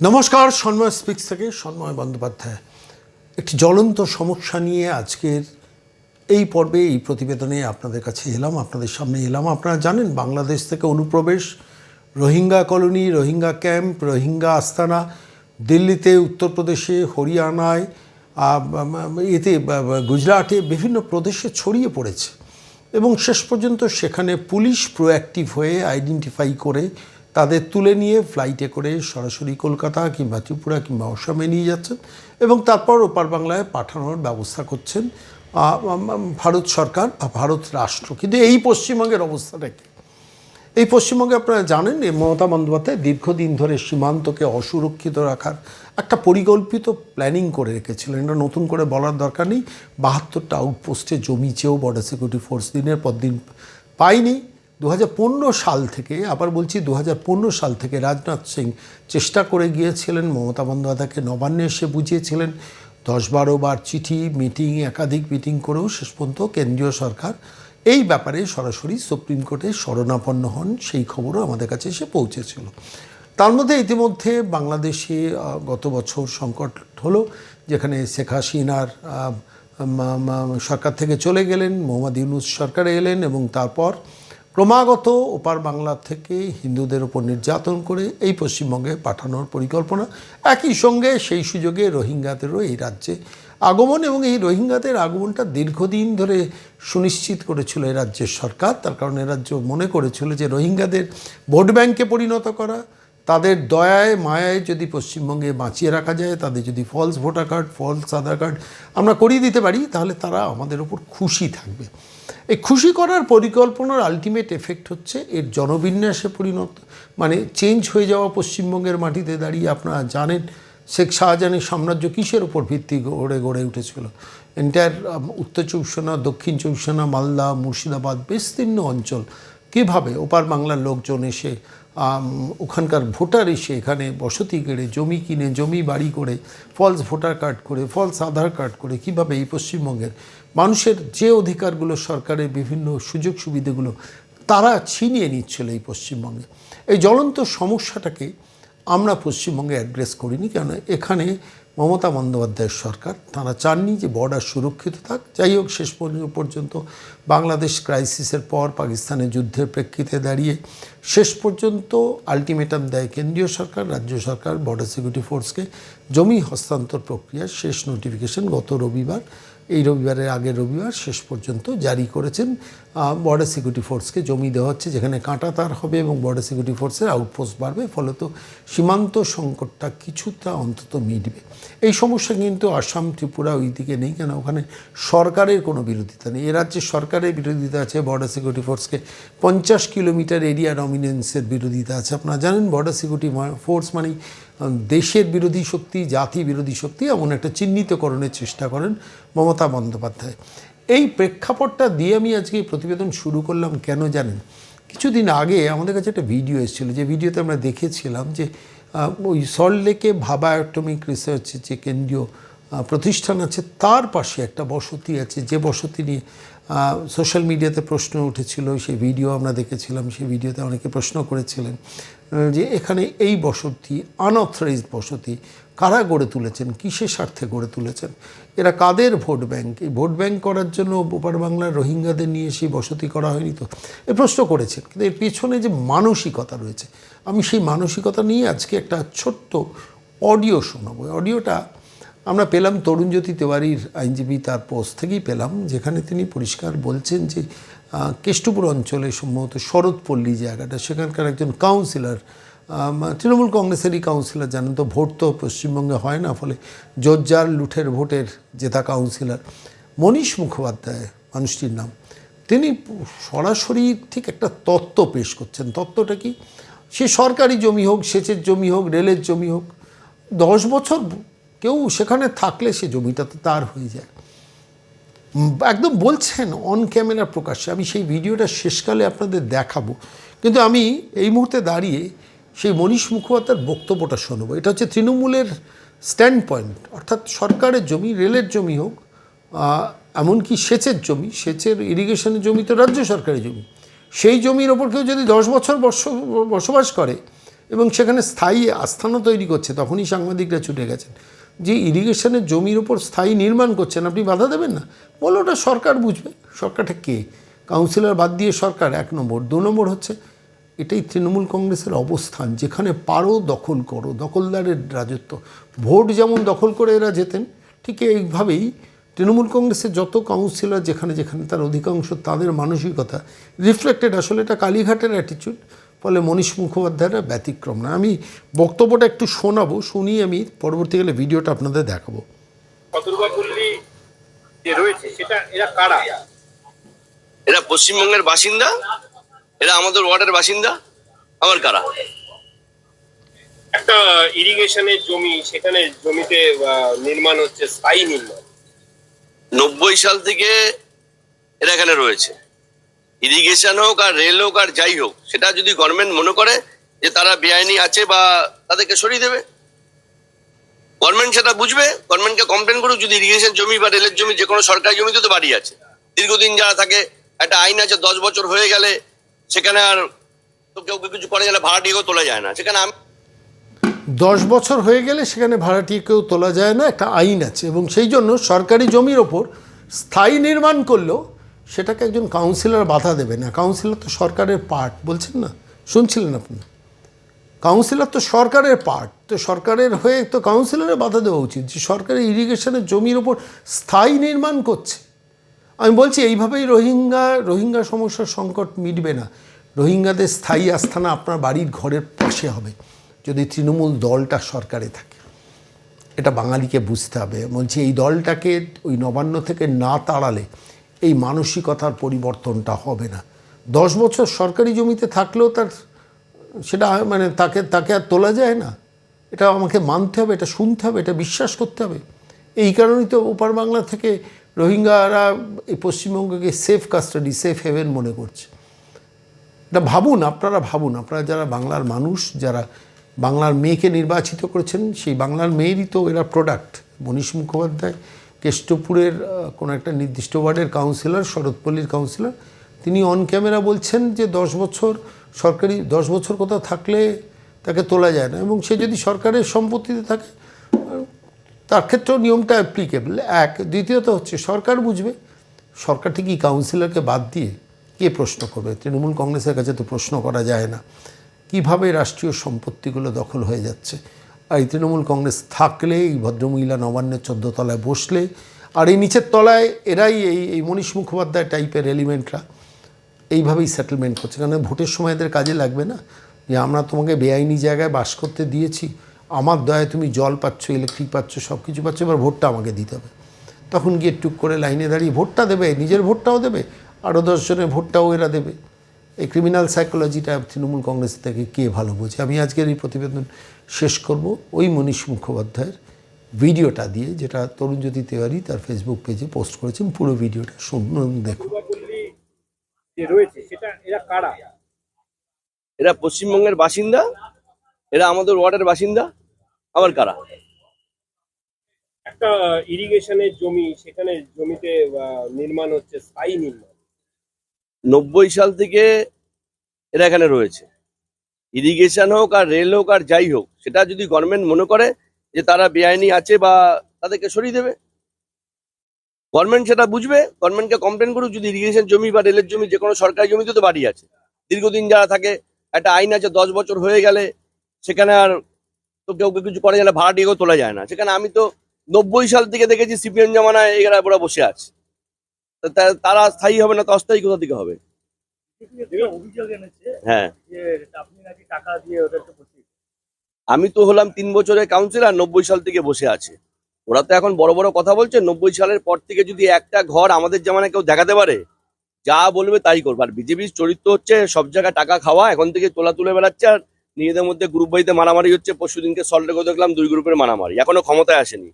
নমস্কার, সন্ময় স্পিক্স থেকে সন্ময় বন্দ্যোপাধ্যায়। একটি জ্বলন্ত সমস্যা নিয়ে আজকের এই পর্বে, এই প্রতিবেদনে আপনাদের কাছে এলাম, আপনাদের সামনে এলাম। আপনারা জানেন, বাংলাদেশ থেকে অনুপ্রবেশ, রোহিঙ্গা কলোনি, রোহিঙ্গা ক্যাম্প, রোহিঙ্গা আস্তানা, দিল্লিতে, উত্তরপ্রদেশে, হরিয়ানায় এতে গুজরাটে বিভিন্ন প্রদেশে ছড়িয়ে পড়েছে। এবং শেষ পর্যন্ত সেখানে পুলিশ প্রোঅ্যাক্টিভ হয়ে আইডেন্টিফাই করে তাদের তুলে নিয়ে ফ্লাইটে করে সরাসরি কলকাতা কিংবা ত্রিপুরা কিংবা অসমে নিয়ে যাচ্ছেন এবং তারপর ওপার বাংলায় পাঠানোর ব্যবস্থা করছেন ভারত সরকার বা ভারত রাষ্ট্র। কিন্তু এই পশ্চিমবঙ্গের অবস্থাটা কী? এই পশ্চিমবঙ্গে আপনারা জানেন, এই মমতা বন্দ্যোপাধ্যায় দীর্ঘদিন ধরে সীমান্তকে অসুরক্ষিত রাখার একটা পরিকল্পিত প্ল্যানিং করে রেখেছিলেন। এটা নতুন করে বলার দরকার নেই। বাহাত্তরটা আউটপোস্টে জমি চেয়েও বর্ডার সিকিউরিটি ফোর্স দিনের পর দিন পায়নি। দু হাজার পনেরো সাল থেকে, আবার বলছি দু হাজার পনেরো সাল থেকে রাজনাথ সিং চেষ্টা করে গিয়েছিলেন, মমতা বন্দ্যোপাধ্যায়কে নবান্নে এসে বুঝিয়েছিলেন। দশ বারো বার চিঠি, মিটিং, একাধিক মিটিং করেও শেষ পর্যন্ত কেন্দ্রীয় সরকার এই ব্যাপারে সরাসরি সুপ্রিম কোর্টে শরণাপন্ন হন, সেই খবরও আমাদের কাছে এসে পৌঁছেছিল। তার মধ্যে ইতিমধ্যে বাংলাদেশে গত বছর সংকট হলো, যেখানে শেখ হাসিনার সরকার থেকে চলে গেলেন, মোহাম্মদ ইউনুস সরকারে এলেন এবং তারপর ক্রমাগত ওপার বাংলা থেকে হিন্দুদের ওপর নির্যাতন করে এই পশ্চিমবঙ্গে পাঠানোর পরিকল্পনা। একই সঙ্গে সেই সুযোগে রোহিঙ্গাদেরও এই রাজ্যে আগমন এবং এই রোহিঙ্গাদের আগমনটা দীর্ঘদিন ধরে সুনিশ্চিত করেছিল এ রাজ্যের সরকার। তার কারণে রাজ্য মনে করেছিল যে রোহিঙ্গাদের ভোট ব্যাংকে পরিণত করা তাদের দয়ায় মায়ায় যদি পশ্চিমবঙ্গে বাঁচিয়ে রাখা যায় তাদের যদি false voter card false Aadhaar card আমরা করিয়ে দিতে পারি তাহলে তারা আমাদের ওপর খুশি থাকবে। এই খুশি করার পরিকল্পনার আলটিমেট এফেক্ট হচ্ছে এর জনবিন্যাসে পরিণত মানে চেঞ্জ হয়ে যাওয়া পশ্চিমবঙ্গের মাটিতে দাঁড়িয়ে আপনারা জানেন শেখ শাহজাহানের সাম্রাজ্য কিসের ওপর ভিত্তি গড়ে গড়ে উঠেছিল? এন্টায়ার উত্তর চব্বিশ পরগনা, দক্ষিণ পরগনা, মালদা মুর্শিদাবাদ বিস্তীর্ণ অঞ্চল। কীভাবে ওপার বাংলার লোকজন এসে ওখানকার ভোটার এসে এখানে বসতি কেড়ে, জমি কিনে, জমি বাড়ি করে ফলস ভোটার কার্ড করে ফলস আধার কার্ড করে কীভাবে এই পশ্চিমবঙ্গের মানুষের যে অধিকারগুলো সরকারের বিভিন্ন সুযোগ সুবিধেগুলো তারা ছিনিয়ে নিচ্ছিল এই পশ্চিমবঙ্গে। এই জ্বলন্ত সমস্যাটাকে আমরা পশ্চিমবঙ্গে অ্যাড্রেস করিনি কেন? এখানে মমতা বন্দ্যোপাধ্যায়ের সরকার, তারা চাননি যে বর্ডার সুরক্ষিত থাক। যাই হোক, শেষ পর্য- পর্যন্ত বাংলাদেশ ক্রাইসিসের পর পাকিস্তানের যুদ্ধের প্রেক্ষিতে দাঁড়িয়ে শেষ পর্যন্ত আলটিমেটাম দেয় কেন্দ্রীয় সরকার, রাজ্য সরকার বর্ডার সিকিউরিটি ফোর্সকে জমি হস্তান্তর প্রক্রিয়ার শেষ নোটিফিকেশন গত রবিবার। এই রবিবারের আগের রবিবার শেষ পর্যন্ত জারি করেছেন বর্ডার সিকিউরিটি ফোর্সকে জমি দেওয়া হচ্ছে যেখানে কাঁটা তার হবে এবং বর্ডার সিকিউরিটি ফোর্সের আউটপোস্ট বাড়বে ফলত সীমান্ত সংকটটা কিছুটা অন্তত মিটবে। এই সমস্যা কিন্তু আসাম ত্রিপুরা ওই দিকে নেই কেন ওখানে সরকারের কোনো বিরোধিতা নেই। এ রাজ্যে সরকারের বিরোধিতা আছে বর্ডার সিকিউরিটি ফোর্সকে পঞ্চাশ কিলোমিটার এরিয়া ডমিনেন্সের বিরোধিতা আছে। আপনারা জানেন বর্ডার সিকিউরিটি ফোর্স আহ, দেশের বিরোধী শক্তি জাতি বিরোধী শক্তি এমন একটা চিহ্নিতকরণের চেষ্টা করেন মমতা বন্দ্যোপাধ্যায়। এই প্রেক্ষাপটটা দিয়ে আমি আজকে প্রতিবেদন শুরু করলাম কেন জানেন? কিছুদিন আগে আমাদের কাছে একটা ভিডিও এসেছিল, যে ভিডিওতে আমরা দেখেছিলাম যে ওই সল্টলেকে ভাবা অ্যাটমিক রিসার্চের যে কেন্দ্রীয় প্রতিষ্ঠান আছে, তার পাশে একটা বসতি আছে। যে বসতি নিয়ে সোশ্যাল মিডিয়াতে প্রশ্ন উঠেছিল, সেই ভিডিও আমরা দেখেছিলাম, সেই ভিডিওতে অনেকে প্রশ্ন করেছিলেন যে এখানে এই বসতি আনঅথরাইজ বসতি কারা গড়ে তুলেছেন? কিসের স্বার্থে গড়ে তুলেছেন? এরা কাদের ভোট ব্যাংক? এই ভোট ব্যাংক করার জন্য ওপার বাংলার রোহিঙ্গাদের নিয়ে সেই বসতি করা হয়নি তো? এ প্রশ্ন করেছেন। কিন্তু এর পেছনে যে মানসিকতা রয়েছে, আমি সেই মানসিকতা নিয়ে আজকে একটা ছোট্ট অডিও শোনাবো। অডিওটা আমরা পেলাম তরুণজ্যোতি তেওয়ারির আইনজীবী তার পোস্ট থেকেই পেলাম, যেখানে তিনি পরিষ্কার বলছেন যে কেষ্টপুর অঞ্চলে সম্ভবত শরৎপল্লী জায়গাটা, সেখানকার একজন কাউন্সিলর তৃণমূল কংগ্রেসেরই কাউন্সিলর জানেন তো, ভোট তো পশ্চিমবঙ্গে হয় না, ফলে জোরজার লুঠের ভোটের জেতা কাউন্সিলর মনীষ মুখোপাধ্যায়, মানুষটির নাম। তিনি সরাসরি ঠিক একটা তত্ত্ব পেশ করছেন। তত্ত্বটা কি? সে সরকারি জমি হোক, সেচের জমি হোক, রেলের জমি হোক, দশ বছর কেউ সেখানে থাকলে সে জমিটা তো তার হয়ে যায়। একদম বলছেন অন ক্যামেরা প্রকাশ্যে। আমি সেই ভিডিওটা শেষকালে আপনাদের দেখাবো। কিন্তু আমি এই মুহূর্তে দাঁড়িয়ে সেই মনীষ মুখোপাধ্যায়ের বক্তব্যটা শোনাবো। এটা হচ্ছে তৃণমূলের স্ট্যান্ড পয়েন্ট অর্থাৎ সরকারের জমি, রেলের জমি হোক এমনকি সেচের জমি, সেচের ইরিগেশনের জমি তো রাজ্য সরকারের জমি। সেই জমির ওপর কেউ যদি দশ বছর বস বসবাস করে এবং সেখানে স্থায়ী আস্থানা তৈরি করছে, তখনই সাংবাদিকরা ছুটে গেছেন। যে ইরিগেশনের জমির ওপর স্থায়ী নির্মাণ করছেন, আপনি বাধা দেবেন না? বলো ওটা সরকার বুঝবে। সরকারটা কে? কাউন্সিলর বাদ দিয়ে সরকার এক নম্বর। দু নম্বর হচ্ছে এটাই তৃণমূল কংগ্রেসের অবস্থান যেখানে পারো দখল করো দখলদারের রাজত্ব। ভোট যেমন দখল করে এরা যেতেন ঠিক এইভাবেই তৃণমূল কংগ্রেসের যত কাউন্সিলর যেখানে যেখানে তার অধিকাংশ তাদের মানসিকতা রিফ্লেক্টেড আসলে এটা কালীঘাটের অ্যাটিচিউড ফলে মনীষ মুখোপাধ্যায়ের ব্যতিক্রম না আমি বক্তব্যটা একটু শোনাবো শুনি আমি পরবর্তীকালে ভিডিওটা আপনাদের দেখাবো। রয়েছে সেটা এরা কারা? এরা পশ্চিমবঙ্গের বাসিন্দা? এরা আমাদের ওয়ার্ডের বাসিন্দা? আমার কারা? একটা ইরিগেশনের জমি সেখানে জমিতে নির্মাণ হচ্ছে স্থায়ী নির্মাণ। নব্বই সাল থেকে এরা এখানে রয়েছে। ইরিগেশন হোক আর রেল হোক আর যাই হোক সেটা যদি গভর্নমেন্ট মনে করে যে তারা বেআইনি আছে বা তাদেরকে সরিয়ে দেবে। গভর্নমেন্ট সেটা বুঝবে গভর্নমেন্টকে কমপ্লেন করুক যদি ইরিগেশন জমি বা রেলের জমি যে কোনো সরকারি জমিতে তো বাড়ি আছে। দীর্ঘদিন যারা থাকে একটা আইন আছে দশ বছর হয়ে গেলে সেখানে আর তো কেউ কিছু করে গেলে ভাড়া দিয়েও তোলা যায় না। সেখানে আমি দশ বছর হয়ে গেলে সেখানে ভাড়াটিয়ে কেউ তোলা যায় না, একটা আইন আছে। এবং সেই জন্য সরকারি জমির ওপর স্থায়ী নির্মাণ করলেও সেটাকে একজন কাউন্সিলর বাধা দেবে না। কাউন্সিলর তো সরকারের পার্ট, বলছেন না? শুনছিলেন আপনি? কাউন্সিলর তো সরকারের পার্ট, তো সরকারের হয়ে তো কাউন্সিলরের বাধা দেওয়া উচিত যে সরকারি ইরিগেশনের জমির ওপর স্থায়ী নির্মাণ করছে। আমি বলছি এইভাবেই রোহিঙ্গা রোহিঙ্গা সমস্যার সংকট মিটবে না। রোহিঙ্গাদের স্থায়ী আস্থানা আপনার বাড়ির ঘরের পাশে হবে, যদি তৃণমূল দলটা সরকারে থাকে। এটা বাঙালিকে বুঝতে হবে। বলছি এই দলটাকে ওই নবান্ন থেকে না তাড়ালে এই মানসিকতার পরিবর্তনটা হবে না। দশ বছর সরকারি জমিতে থাকলেও তার সেটা মানে তাকে তাকে আর তোলা যায় না। এটা আমাকে মানতে হবে, এটা শুনতে হবে, এটা বিশ্বাস করতে হবে। এই কারণেই তো ওপার বাংলা থেকে রোহিঙ্গারা এই পশ্চিমবঙ্গকে সেফ কাস্টাডি সেফ হেভেন মনে করছে। এটা ভাবুন, আপনারা ভাবুন, আপনারা যারা বাংলার মানুষ, যারা বাংলার মেয়েকে নির্বাচিত করেছেন, সেই বাংলার মেয়েরই তো এরা প্রোডাক্ট মনীষ মুখোপাধ্যায়, কেষ্টপুরের কোনো একটা নির্দিষ্ট ওয়ার্ডের কাউন্সিলর শরৎপল্লীর কাউন্সিলর তিনি অন ক্যামেরা বলছেন যে দশ বছর সরকারি, দশ বছর কোথাও থাকলে তাকে তোলা যায় না। এবং সে যদি সরকারের সম্পত্তিতে থাকে তার ক্ষেত্রেও নিয়মটা অ্যাপ্লিকেবল এক, দ্বিতীয়ত হচ্ছে সরকার বুঝবে, সরকার ঠিকই কাউন্সিলরকে বাদ দিয়ে কে প্রশ্ন করবে? তৃণমূল কংগ্রেসের কাছে তো প্রশ্ন করা যায় না। কীভাবে রাষ্ট্রীয় সম্পত্তিগুলো দখল হয়ে যাচ্ছে? আর এই তৃণমূল কংগ্রেস থাকলে, এই ভদ্রমহিলা নবান্নের চোদ্দ তলায় বসলে, আর এই নিচের তলায় এরাই এই এই মনীষ মুখোপাধ্যায় টাইপের এলিমেন্টরা এইভাবেই সেটেলমেন্ট করছে। কারণ ভোটের সময় এদের কাজে লাগবে না। যে আমরা তোমাকে বেআইনি জায়গায় বাস করতে দিয়েছি আমার দয়ায় তুমি জল পাচ্ছ ইলেকট্রিক পাচ্ছ সব কিছু পাচ্ছ এবার ভোটটা আমাকে দিতে হবে। তখন গিয়ে টুক করে লাইনে দাঁড়িয়ে ভোটটা দেবে নিজের ভোটটাও দেবে আরও দশজনের ভোটটাও এরা দেবে। এই ক্রিমিনাল সাইকোলজিটা তৃণমূল কংগ্রেস থেকে কে ভালো বোঝে? আমি আজকের এই প্রতিবেদন শেষ করব। ওই মনীষ মুখোপাধ্যায়ের ভিডিওটা দিয়ে যেটা তরুণজ্যোতি তেওয়ারি তার ফেসবুক পেজে পোস্ট করেছেন। পুরো ভিডিওটা শুনুন দেখুন। কতর্বা রয়েছে সেটা এরা কারা? এরা পশ্চিমবঙ্গের বাসিন্দা এরা আমাদের ওয়ার্ডের বাসিন্দা আবার কারা? একটা ইরিগেশনের জমি সেখানে জমিতে নির্মাণ হচ্ছে স্থায়ী নির্মাণ। নব্বই সাল থেকে এরা এখানে রয়েছে। ইরিগেশন হোক আর রেল হোক আর যাই হোক সেটা যদি গভর্নমেন্ট মনে করে যে তারা বেআইনি আছে বা তাদেরকে সরিয়ে দেবে। গভর্নমেন্ট সেটা বুঝবে গভর্নমেন্টকে কমপ্লেন করুক যদি ইরিগেশন জমি বা রেলের জমি যে কোনো সরকারি জমিতে তো বাড়ি আছে। দীর্ঘদিন যারা থাকে একটা আইন আছে দশ বছর হয়ে গেলে সেখানে আর তো কেউ কেউ কিছু করে গেলে ভাড়া দিয়েও তোলা যায় না। সেখানে আমি তো নব্বই সাল থেকে দেখেছি সিপিএম জামানায় এরা ওরা বসে আছে। তারা স্থায়ী হবে না তো অস্থায়ী কোথা থেকে হবে? হ্যাঁ। আমি তো হলাম তিন বছরের কাউন্সিলর নব্বই সাল থেকে বসে আছে। ওরা তো এখন বড় বড় কথা বলছে নব্বই সালের পর থেকে যদি একটা ঘর আমাদের জামানায় কেউ দেখাতে পারে যা বলবে তাই করবে। আর বিজেপির চরিত্র হচ্ছে সব জায়গায় টাকা খাওয়া এখন থেকে তোলা তুলে বেড়াচ্ছে আর নিজেদের মধ্যে গ্রুপ বাড়িতে মারামারি হচ্ছে পরশু দিনকে সল্টেকে দেখলাম দুই গ্রুপের মারামারি। এখনও ক্ষমতায় আসেনি।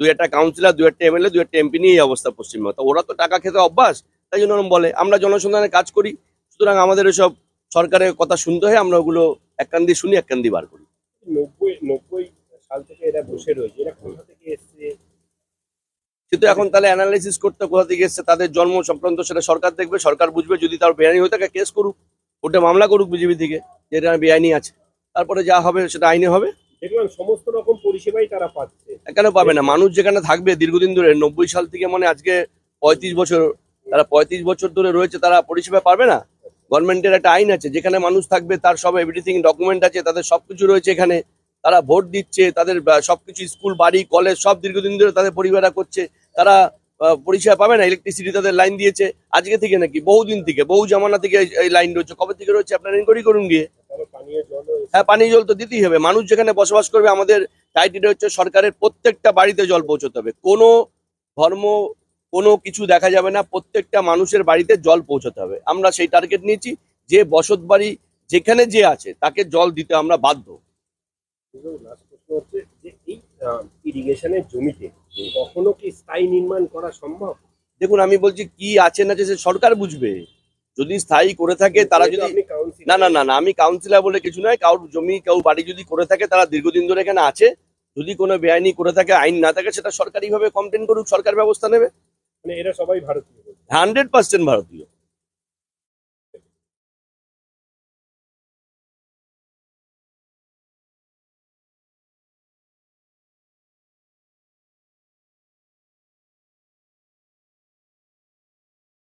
দুই একটা কাউন্সিলর দুই একটা এমএলএ দুই একটা এমপি নিয়ে এই অবস্থা পশ্চিমবঙ্গ। ওরা তো টাকা খেতে অভ্যাস তাই জন্য ওরম বলে। আমরা জনসন্ধানে কাজ করি সুতরাং আমাদের এসব সরকারের কথা শুনতে হয় আমরা ওগুলো এক কান দিয়ে শুনি এক কান দিয়ে বার করি। নব্বই নব্বই সাল থেকে এরা বসে রয়েছে। এরা কোথা থেকে এসছে? কিন্তু এখন তাহলে অ্যানালাইসিস করতে কোথা থেকে এসছে তাদের জন্ম সংক্রান্ত সেটা সরকার দেখবে সরকার বুঝবে যদি তার বেআইনি হয়ে থাকে কেস করুক। ওটা মামলা করুক বিজেপি থেকে যে এটা বেআইনি আছে। তারপরে যা হবে সেটা আইনে হবে। দেখলাম সমস্ত রকম পরিষেবাই তারা পাচ্ছে। কেন পাবে না? মানুষ যেখানে থাকবে দীর্ঘদিন ধরে নব্বই সাল থেকে মানে আজকে পঁয়ত্রিশ বছর তারা পঁয়ত্রিশ বছর ধরে রয়েছে তারা পরিষেবা পাবে না? গভর্নমেন্টের একটা আইন আছে যেখানে মানুষ থাকবে তার সব এভরিথিং ডকুমেন্ট আছে তাদের সবকিছু রয়েছে এখানে। তারা ভোট দিচ্ছে তাদের বা সবকিছু স্কুল বাড়ি কলেজ সব দীর্ঘদিন ধরে তাদের পরিবারা করছে। তারা পরিষেবা পাবে না ইলেকট্রিসিটি তাদের লাইন দিয়েছে। আজকে থেকে নাকি? বহুদিন থেকে বহু জামানা থেকে এই- লাইন রয়েছে। কবে থেকে রয়েছে? আপনারা ইনকোয়ারি করুন গিয়ে। হ্যাঁ পানীয় জল তো দিতেই হবে। মানুষ যেখানে বসবাস করবে আমাদের টাইটেল হচ্ছে সরকারের প্রত্যেকটা বাড়িতে জল পৌঁছতে হবে। কোনো ধর্ম কোনো কিছু দেখা যাবে না প্রত্যেকটা মানুষের বাড়িতে জল পৌঁছতে হবে। আমরা সেই টার্গেট নিয়েছি। যে বসত বাড়ি যেখানে যে আছে তাকে জল দিতে আমরা বাধ্য। ইরিগেশনের জমিতে কখনো কি স্থায়ী নির্মাণ করা সম্ভব? দেখুন আমি বলছি কি আছে না আছে সরকার বুঝবে। যদি স্থায়ী করে থাকে তারা যদি না না না না আমি কাউন্সিলর বলে কিছু নয় কারোর জমি কেউ বাড়ি যদি করে থাকে তারা দীর্ঘদিন ধরে এখানে আছে। যদি কোনো বেআইনি করে থাকে আইন না থাকে সেটা সরকারিভাবে কমপ্লেন করুক সরকার ব্যবস্থা নেবে। মানে এরা সবাই ভারতীয় হান্ড্রেড পার্সেন্ট ভারতীয়।